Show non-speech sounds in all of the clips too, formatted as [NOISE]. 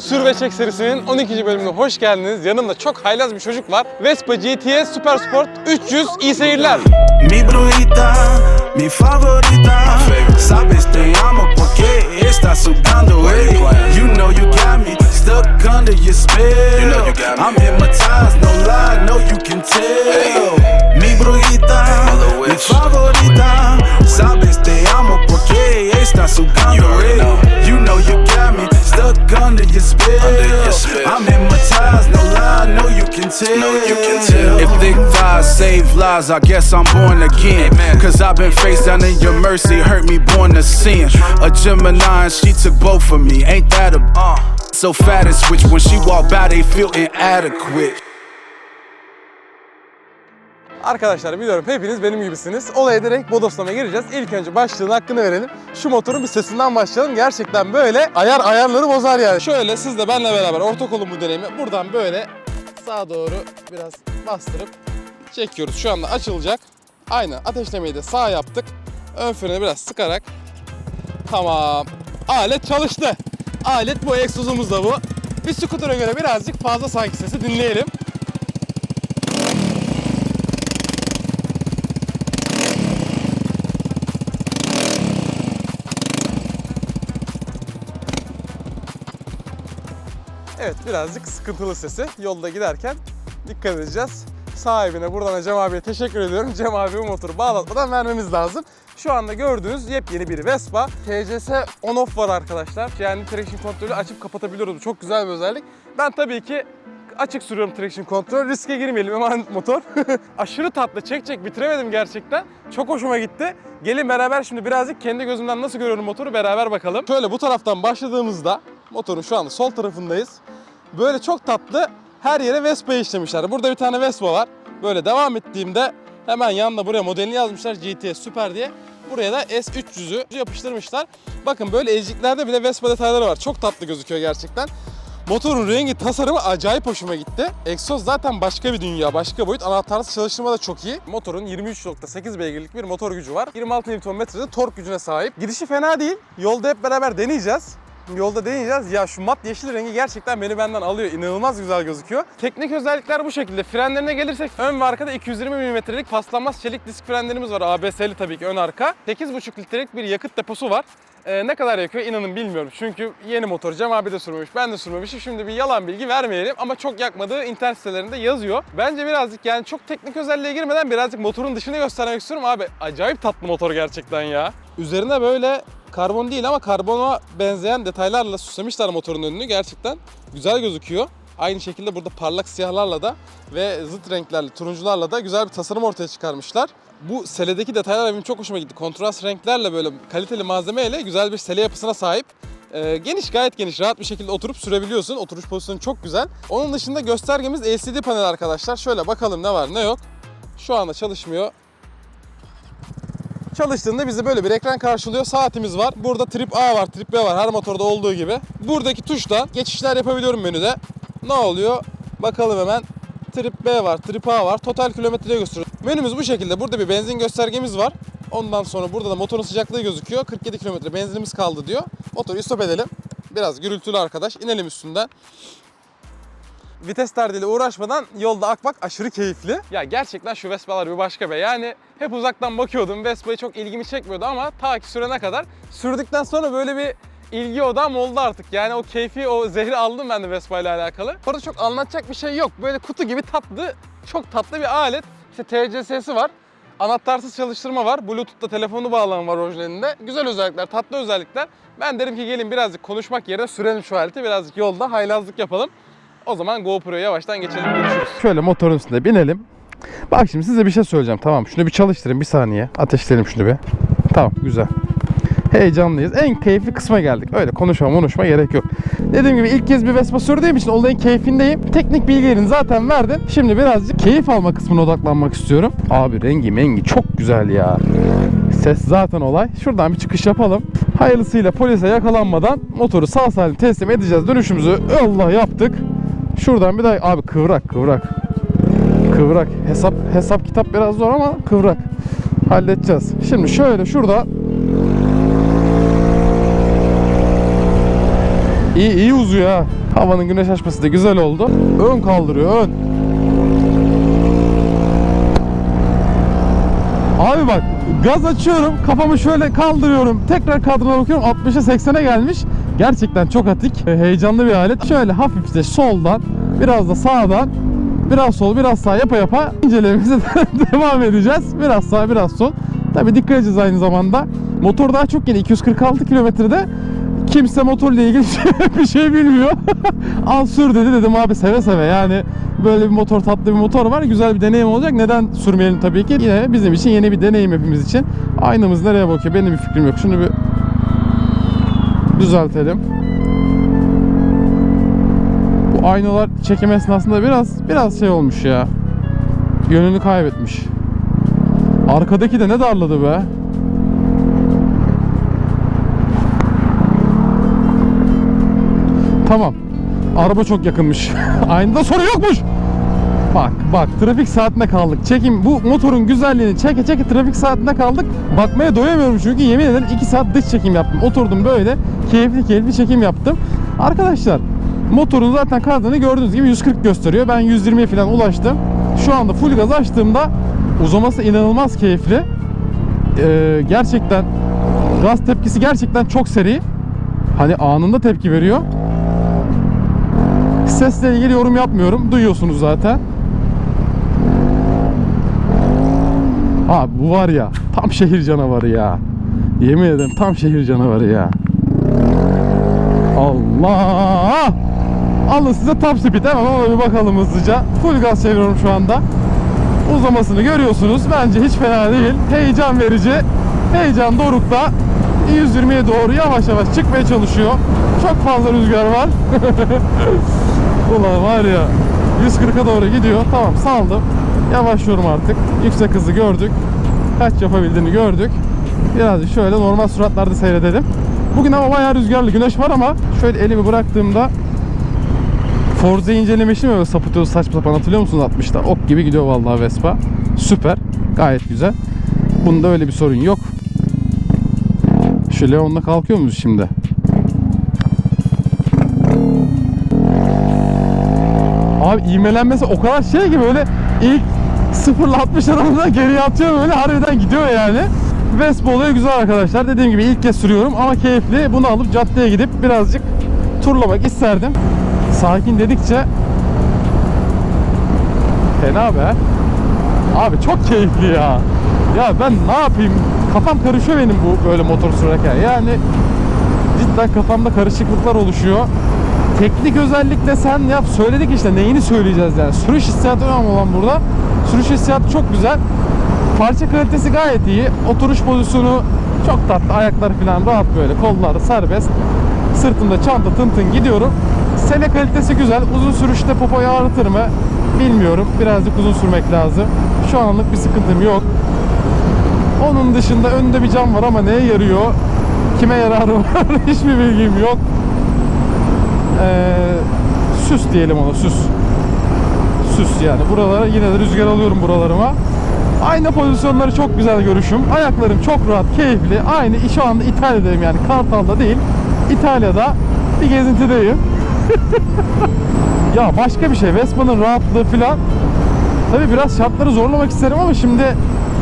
Sür ve Çek serisinin 12. bölümüne hoş geldiniz. Yanımda çok haylaz bir çocuk var. Vespa GTS Super Sport 300 iyi seyirler. Mi brujita, mi favorita. Sabes te amo porque estás sudando, ey. You know you got me stuck under your spell. I'm hypnotized, no lie, no you can tell. Mi brujita, no you can tell. If thick thighs save lives, I guess I'm born again. Cause I've been face down in your mercy, hurt me born to sin. A Gemini and she took both of me, ain't that a uh, so fat and switch when she walk by they feel inadequate. Arkadaşlar biliyorum hepiniz benim gibisiniz. Olaya direkt bodoslamaya gireceğiz. İlk önce başlığın hakkını verelim. Şu motorun bir sesinden başlayalım. Gerçekten böyle ayar ayarları bozar yani. Şöyle siz de benle beraber orta kolun bu deneyimi buradan böyle sağa doğru biraz bastırıp çekiyoruz. Şu anda açılacak. Aynen ateşlemeyi de sağ yaptık. Ön freni biraz sıkarak. Tamam. Alet çalıştı. Alet bu, egzozumuz da bu. Bir skutura göre birazcık fazla sanki sesi dinleyelim. Evet birazcık sıkıntılı sesi. Yolda giderken dikkat edeceğiz. Sahibine buradan da Cem abiye teşekkür ediyorum. Cem abi bu motoru bağlatmadan vermemiz lazım. Şu anda gördüğünüz yepyeni bir Vespa. TCS on-off var arkadaşlar. Yani traction kontrolü açıp kapatabiliyoruz. Çok güzel bir özellik. Ben tabii ki açık sürüyorum traction kontrol. Riske girmeyelim emanet motor. [LAUGHS] Aşırı tatlı. Çek çek bitiremedim gerçekten. Çok hoşuma gitti. Gelin beraber şimdi birazcık kendi gözümden nasıl görüyorum motoru beraber bakalım. Şöyle bu taraftan başladığımızda motorun şu anda sol tarafındayız. Böyle çok tatlı her yere Vespa işlemişler. Burada bir tane Vespa var. Böyle devam ettiğimde hemen yanında buraya modelini yazmışlar GTS Super diye. Buraya da S300'ü yapıştırmışlar. Bakın böyle eziciklerde bile Vespa detayları var. Çok tatlı gözüküyor gerçekten. Motorun rengi, tasarımı acayip hoşuma gitti. Egzoz zaten başka bir dünya, başka boyut. Anahtarsız çalıştırma da çok iyi. Motorun 23.8 beygirlik bir motor gücü var. 26 Nm'de tork gücüne sahip. Gidişi fena değil. Yolda hep beraber deneyeceğiz. Yolda deneyeceğiz. Ya şu mat yeşil rengi gerçekten beni benden alıyor. İnanılmaz güzel gözüküyor. Teknik özellikler bu şekilde. Frenlerine gelirsek ön ve arkada 220 mm'lik paslanmaz çelik disk frenlerimiz var. ABS'li tabii ki ön arka. 8,5 litrelik bir yakıt deposu var. Ee, ne kadar yakıyor inanın bilmiyorum. Çünkü yeni motor Cem abi de sürmemiş, ben de sürmemişim. Şimdi bir yalan bilgi vermeyelim ama çok yakmadığı internet sitelerinde yazıyor. Bence birazcık yani çok teknik özelliğe girmeden birazcık motorun dışını göstermek istiyorum. Abi acayip tatlı motor gerçekten ya. Üzerine böyle karbon değil ama karbona benzeyen detaylarla süslemişler motorun önünü. Gerçekten güzel gözüküyor. Aynı şekilde burada parlak siyahlarla da ve zıt renklerle, turuncularla da güzel bir tasarım ortaya çıkarmışlar. Bu seledeki detaylar benim çok hoşuma gitti. Kontrast renklerle böyle kaliteli malzemeyle güzel bir sele yapısına sahip. Ee, geniş gayet geniş rahat bir şekilde oturup sürebiliyorsun. Oturuş pozisyonu çok güzel. Onun dışında göstergemiz LCD panel arkadaşlar. Şöyle bakalım ne var ne yok. Şu anda çalışmıyor. Çalıştığında bizi böyle bir ekran karşılıyor. Saatimiz var. Burada trip A var, trip B var. Her motorda olduğu gibi. Buradaki tuşla geçişler yapabiliyorum menüde. Ne oluyor? Bakalım hemen. Trip B var, trip A var. Total kilometre gösteriyor. Menümüz bu şekilde. Burada bir benzin göstergemiz var. Ondan sonra burada da motorun sıcaklığı gözüküyor. 47 kilometre benzinimiz kaldı diyor. Motoru stop edelim. Biraz gürültülü arkadaş. İnelim üstünden. Vites derdiyle uğraşmadan yolda akmak aşırı keyifli. Ya gerçekten şu Vespa'lar bir başka be. Yani hep uzaktan bakıyordum. Vespa'yı çok ilgimi çekmiyordu ama ta ki sürene kadar. Sürdükten sonra böyle bir ilgi odam oldu artık. Yani o keyfi, o zehri aldım ben de Vespa ile alakalı. Orada çok anlatacak bir şey yok. Böyle kutu gibi tatlı, çok tatlı bir alet. İşte TCS'si var. Anahtarsız çalıştırma var. Bluetooth'ta telefonu bağlama var orijinalinde. Güzel özellikler, tatlı özellikler. Ben derim ki gelin birazcık konuşmak yerine sürelim şu aleti. Birazcık yolda haylazlık yapalım. O zaman GoPro'ya yavaştan geçelim görüşürüz. Şöyle motorun üstünde binelim. Bak şimdi size bir şey söyleyeceğim tamam. Şunu bir çalıştırın bir saniye. Ateşleyelim şunu bir. Tamam güzel. Heyecanlıyız. En keyifli kısma geldik. Öyle konuşma konuşma gerek yok. Dediğim gibi ilk kez bir Vespa sürdüğüm için olayın keyfindeyim. Teknik bilgilerini zaten verdim. Şimdi birazcık keyif alma kısmına odaklanmak istiyorum. Abi rengi mengi çok güzel ya. Ses zaten olay. Şuradan bir çıkış yapalım. Hayırlısıyla polise yakalanmadan motoru sağ salim teslim edeceğiz. Dönüşümüzü Allah yaptık. Şuradan bir daha abi kıvrak kıvrak. Kıvrak. Hesap hesap kitap biraz zor ama kıvrak. Halledeceğiz. Şimdi şöyle şurada İyi iyi uzuyor ha. Havanın güneş açması da güzel oldu. Ön kaldırıyor ön. Abi bak gaz açıyorum kafamı şöyle kaldırıyorum tekrar kadrona bakıyorum 60'a 80'e gelmiş gerçekten çok atik e, heyecanlı bir alet. Şöyle hafifçe soldan biraz da sağdan biraz sol biraz sağ yapa yapa incelememize [LAUGHS] devam edeceğiz. Biraz sağ biraz sol. Tabi dikkat edeceğiz aynı zamanda. Motor daha çok yeni 246 kilometrede. Kimse motorla ilgili [LAUGHS] bir şey bilmiyor. [LAUGHS] Al sür dedi. Dedim abi seve seve. Yani böyle bir motor tatlı bir motor var. Güzel bir deneyim olacak. Neden sürmeyelim tabii ki? Yine bizim için yeni bir deneyim hepimiz için. Aynamız nereye bakıyor? Benim bir fikrim yok. Şunu bir düzeltelim bu aynalar çekim esnasında biraz biraz şey olmuş ya yönünü kaybetmiş arkadaki de ne darladı be Tamam. Araba çok yakınmış. [LAUGHS] Aynada sorun yokmuş. Bak bak trafik saatine kaldık. Çekim bu motorun güzelliğini çeke çeke trafik saatine kaldık. Bakmaya doyamıyorum çünkü yemin ederim 2 saat dış çekim yaptım. Oturdum böyle keyifli keyifli çekim yaptım. Arkadaşlar motorun zaten kadranı gördüğünüz gibi 140 gösteriyor. Ben 120'ye falan ulaştım. Şu anda full gaz açtığımda uzaması inanılmaz keyifli. Ee, gerçekten gaz tepkisi gerçekten çok seri. Hani anında tepki veriyor. Sesle ilgili yorum yapmıyorum. Duyuyorsunuz zaten. Abi bu var ya tam şehir canavarı ya. Yemin ederim tam şehir canavarı ya. Allah! Alın size top speed hemen ona bir bakalım hızlıca. Full gaz çeviriyorum şu anda. Uzamasını görüyorsunuz. Bence hiç fena değil. Heyecan verici. Heyecan dorukta. 120'ye doğru yavaş yavaş çıkmaya çalışıyor. Çok fazla rüzgar var. [LAUGHS] Ulan var ya 140'a doğru gidiyor. Tamam saldım. Yavaşlıyorum artık. Yüksek hızı gördük. Kaç yapabildiğini gördük. Birazcık şöyle normal suratlarda seyredelim. Bugün ama bayağı rüzgarlı. Güneş var ama şöyle elimi bıraktığımda Forza incelemesi mi böyle sapıtıyor saçma sapan hatırlıyor musunuz 60'ta? Ok gibi gidiyor vallahi Vespa. Süper. Gayet güzel. Bunda öyle bir sorun yok. Şu Leon'la kalkıyor muyuz şimdi? Abi ivmelenmesi o kadar şey ki böyle ilk 0 ile 60 arasında geriye atıyor böyle harbiden gidiyor yani. Vespa olayı güzel arkadaşlar. Dediğim gibi ilk kez sürüyorum ama keyifli. Bunu alıp caddeye gidip birazcık turlamak isterdim. Sakin dedikçe fena be. Abi çok keyifli ya. Ya ben ne yapayım? Kafam karışıyor benim bu böyle motor sürerken. Yani cidden kafamda karışıklıklar oluşuyor. Teknik özellikle sen yap söyledik işte neyini söyleyeceğiz yani. Sürüş hissiyatı önemli olan burada. Sürüş hissiyatı çok güzel. Parça kalitesi gayet iyi. Oturuş pozisyonu çok tatlı. Ayaklar falan rahat böyle. Kollar serbest. Sırtımda çanta tın tın gidiyorum. Sele kalitesi güzel. Uzun sürüşte popoyu ağrıtır mı? Bilmiyorum. Birazcık uzun sürmek lazım. Şu anlık bir sıkıntım yok. Onun dışında önde bir cam var ama neye yarıyor? Kime yararı [LAUGHS] var? Hiçbir bilgim yok. Ee, süs diyelim ona süs. Süs yani. Buralara yine de rüzgar alıyorum buralarıma. Aynı pozisyonları çok güzel görüşüm. Ayaklarım çok rahat, keyifli. Aynı şu anda İtalya'dayım yani. Kartal'da değil. İtalya'da bir gezintideyim. [LAUGHS] ya başka bir şey. Vespa'nın rahatlığı falan. Tabi biraz şartları zorlamak isterim ama şimdi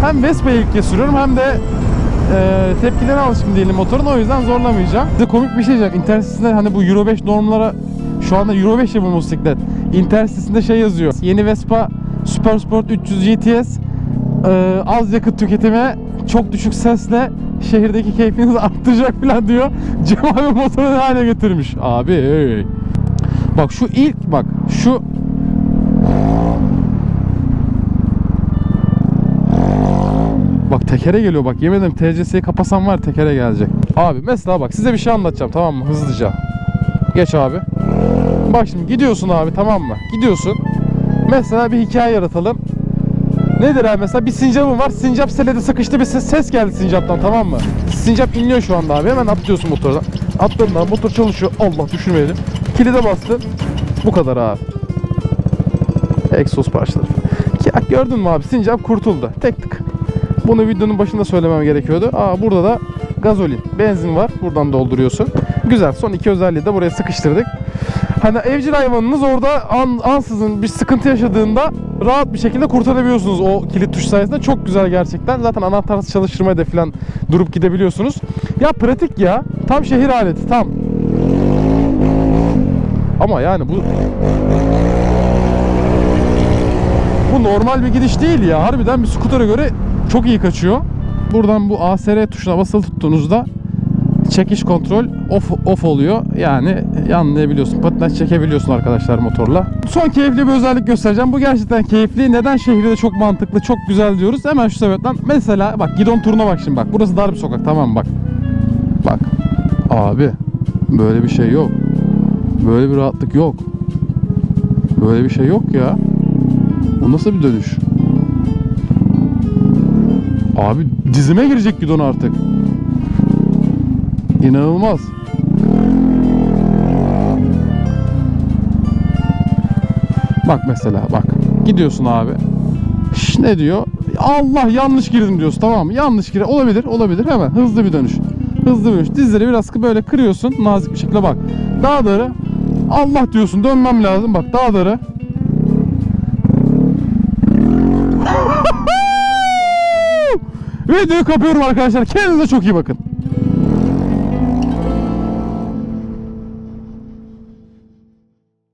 hem Vespa'yı ilk kez sürüyorum hem de e, tepkilerine alışkın değilim motorun o yüzden zorlamayacağım. Bir komik bir şey diyeceğim. İnternet sitesinde hani bu Euro 5 normlara şu anda Euro 5 ya bu motosiklet. İnternet sitesinde şey yazıyor. Yeni Vespa Super Sport 300 GTS e, az yakıt tüketimi çok düşük sesle şehirdeki keyfinizi [LAUGHS] arttıracak falan diyor. Cem abi motoru ne hale getirmiş. Abi hey. Bak şu ilk bak şu Bak tekere geliyor bak yemin ederim TCS'yi kapasam var tekere gelecek. Abi mesela bak size bir şey anlatacağım tamam mı hızlıca. Geç abi. Bak şimdi gidiyorsun abi tamam mı? Gidiyorsun. Mesela bir hikaye yaratalım. Nedir abi mesela bir sincapım var. Sincap selede sıkıştı bir ses, ses geldi sincaptan tamam mı? Sincap inliyor şu anda abi. Hemen atlıyorsun motordan. Atladın motor çalışıyor. Allah düşürmeyelim. Kilide bastın. Bu kadar abi. Egzoz parçaları. Ya gördün mü abi sincap kurtuldu. Tek tık. Bunu videonun başında söylemem gerekiyordu. Aa burada da gazolin, benzin var. Buradan dolduruyorsun. Güzel. Son iki özelliği de buraya sıkıştırdık. Hani evcil hayvanınız orada an, ansızın bir sıkıntı yaşadığında rahat bir şekilde kurtarabiliyorsunuz o kilit tuş sayesinde. Çok güzel gerçekten. Zaten anahtarsız çalıştırmaya da falan durup gidebiliyorsunuz. Ya pratik ya. Tam şehir aleti tam. Ama yani bu bu normal bir gidiş değil ya. Harbiden bir skutere göre çok iyi kaçıyor. Buradan bu ASR tuşuna basılı tuttuğunuzda çekiş kontrol off, off oluyor. Yani yanlayabiliyorsun. Patinaj çekebiliyorsun arkadaşlar motorla. Son keyifli bir özellik göstereceğim. Bu gerçekten keyifli. Neden şehirde çok mantıklı, çok güzel diyoruz? Hemen şu sebepten. Mesela bak gidon turuna bak şimdi bak. Burası dar bir sokak tamam? Bak. Bak. Abi böyle bir şey yok. Böyle bir rahatlık yok. Böyle bir şey yok ya. Bu nasıl bir dönüş? Abi dizime girecek gidon artık. İnanılmaz. Bak mesela bak. Gidiyorsun abi. Şş, ne diyor? Allah yanlış girdim diyorsun tamam mı? Yanlış gir. Olabilir olabilir hemen hızlı bir dönüş. Hızlı bir dönüş. Dizleri biraz böyle kırıyorsun nazik bir şekilde bak. Daha darı. Allah diyorsun dönmem lazım bak daha darı. [LAUGHS] Videoyu kapıyorum arkadaşlar. Kendinize çok iyi bakın.